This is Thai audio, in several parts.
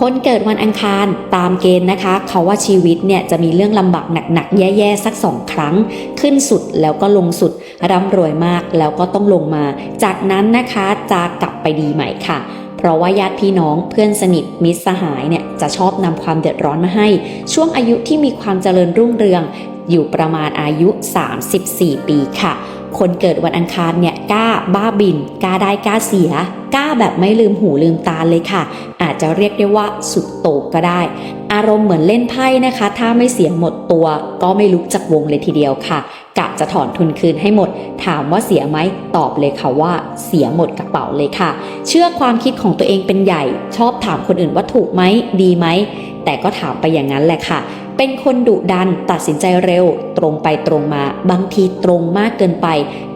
คนเกิดวันอังคารตามเกณฑ์นะคะ เขาว่าชีวิตเนี่ยจะมีเรื่องลำบากหนักๆ แย่ๆ สักสองครั้ง ขึ้นสุดแล้วก็ลงสุดร่ำรวยมากแล้วก็ต้องลงมา จากนั้นนะคะจะกลับไปดีใหม่ค่ะ เพราะว่าญาติพี่น้องเพื่อนสนิทมิตรสหายเนี่ยจะชอบนำความเดือดร้อนมาให้ ช่วงอายุที่มีความเจริญรุ่งเรือง อยู่ประมาณอายุ 34 ปีค่ะ คนเกิดวันอังคารเนี่ยกล้าบ้าบินกล้าได้กล้าเสีย กล้าแบบไม่ลืมหูลืมตาเลยค่ะ อาจจะเรียกได้ว่าสุดโต่งก็ได้ อารมณ์เหมือนเล่นไพ่นะคะ ถ้าไม่เสียหมดตัว ก็ไม่ลุกจากวงเลยทีเดียวค่ะกะจะถอนทุนคืนให้หมด ถามว่าเสียไหมตอบเลยค่ะว่า เสียหมดกระเป๋าเลยค่ะ เชื่อความคิดของตัวเองเป็นใหญ่ ชอบถามคนอื่นว่าถูกไหมดีไหมแต่ก็ถามไปอย่างนั้นแหละค่ะ เป็นคนดุดันตัดสินใจเร็ว ตรงไปตรงมา บางทีตรงมากเกินไป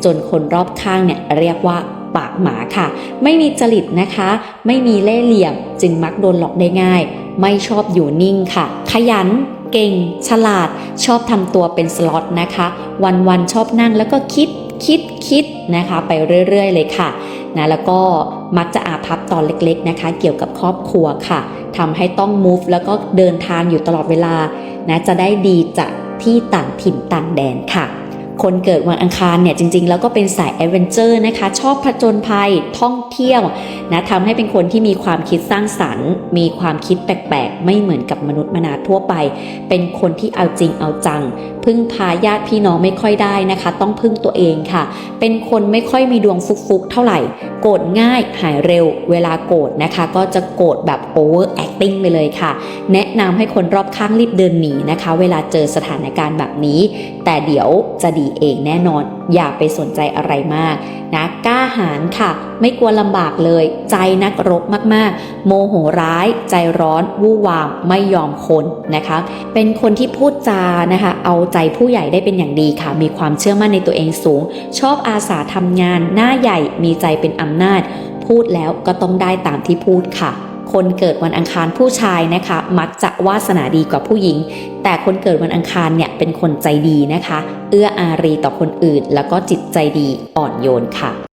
จนคนรอบข้างเนี่ยเรียกว่า ปากหมาค่ะ ไม่มีจริตนะคะ ไม่มีเล่ห์เหลี่ยม จึงมักโดนหลอกได้ง่าย ไม่ชอบอยู่นิ่งค่ะ ขยันเก่ง ฉลาด ชอบทำตัวเป็นสล็อตนะคะ วันๆชอบนั่งแล้วก็คิดคิดคิดนะคะ ไปเรื่อย ๆ เลยค่ะนะแล้วก็มักจะอาภัพตอนเล็กๆนะคะ เกี่ยวกับครอบครัวค่ะทำให้ต้อง move แล้วก็เดินทางอยู่ตลอดเวลานะจะได้ดีจากที่ต่างถิ่นต่างแดนค่ะ คนเกิดวันอังคารเนี่ยจริง ๆ แล้วก็เป็นสายแอดเวนเจอร์นะคะ ชอบผจญภัยท่องเที่ยวนะทำให้เป็นคนที่มีความคิดสร้างสรรค์ มีความคิดแปลกๆ ไม่เหมือนกับมนุษย์มนาทั่วไป เป็นคนที่เอาจริงเอาจังพึ่งพาญาติพี่น้องไม่ค่อยได้นะคะ ต้องพึ่งตัวเองค่ะ เป็นคนไม่ค่อยมีดวงฟุกๆ เท่าไหร่ โกรธง่ายหายเร็ว เวลาโกรธนะคะ ก็จะโกรธแบบโอเวอร์แอคติ้งไปเลยค่ะ แนะนำให้คนรอบข้างรีบเดินหนีนะคะ เวลาเจอสถานการณ์แบบนี้ แต่เดี๋ยวจะดีเองแน่นอน อย่าไปสนใจอะไรมาก นะกล้าหาญค่ะ ไม่กลัวลำบากเลย ใจนักรบมากๆ โมโหร้าย ใจร้อนวู่วามไม่ยอมคนนะคะ เป็นคนที่พูดจานะคะ เอาใจผู้ใหญ่ได้เป็นอย่างดีค่ะ มีความเชื่อมั่นในตัวเองสูง ชอบอาสาทำงาน หน้าใหญ่มีใจเป็นอำนาจ พูดแล้วก็ต้องได้ตามที่พูดค่ะ คนเกิดวันอังคารผู้ชายนะคะ มักจะวาสนาดีกว่าผู้หญิง แต่คนเกิดวันอังคารเนี่ยเป็นคนใจดีนะคะ เอื้ออารีต่อคนอื่น แล้วก็จิตใจดีอ่อนโยนค่ะ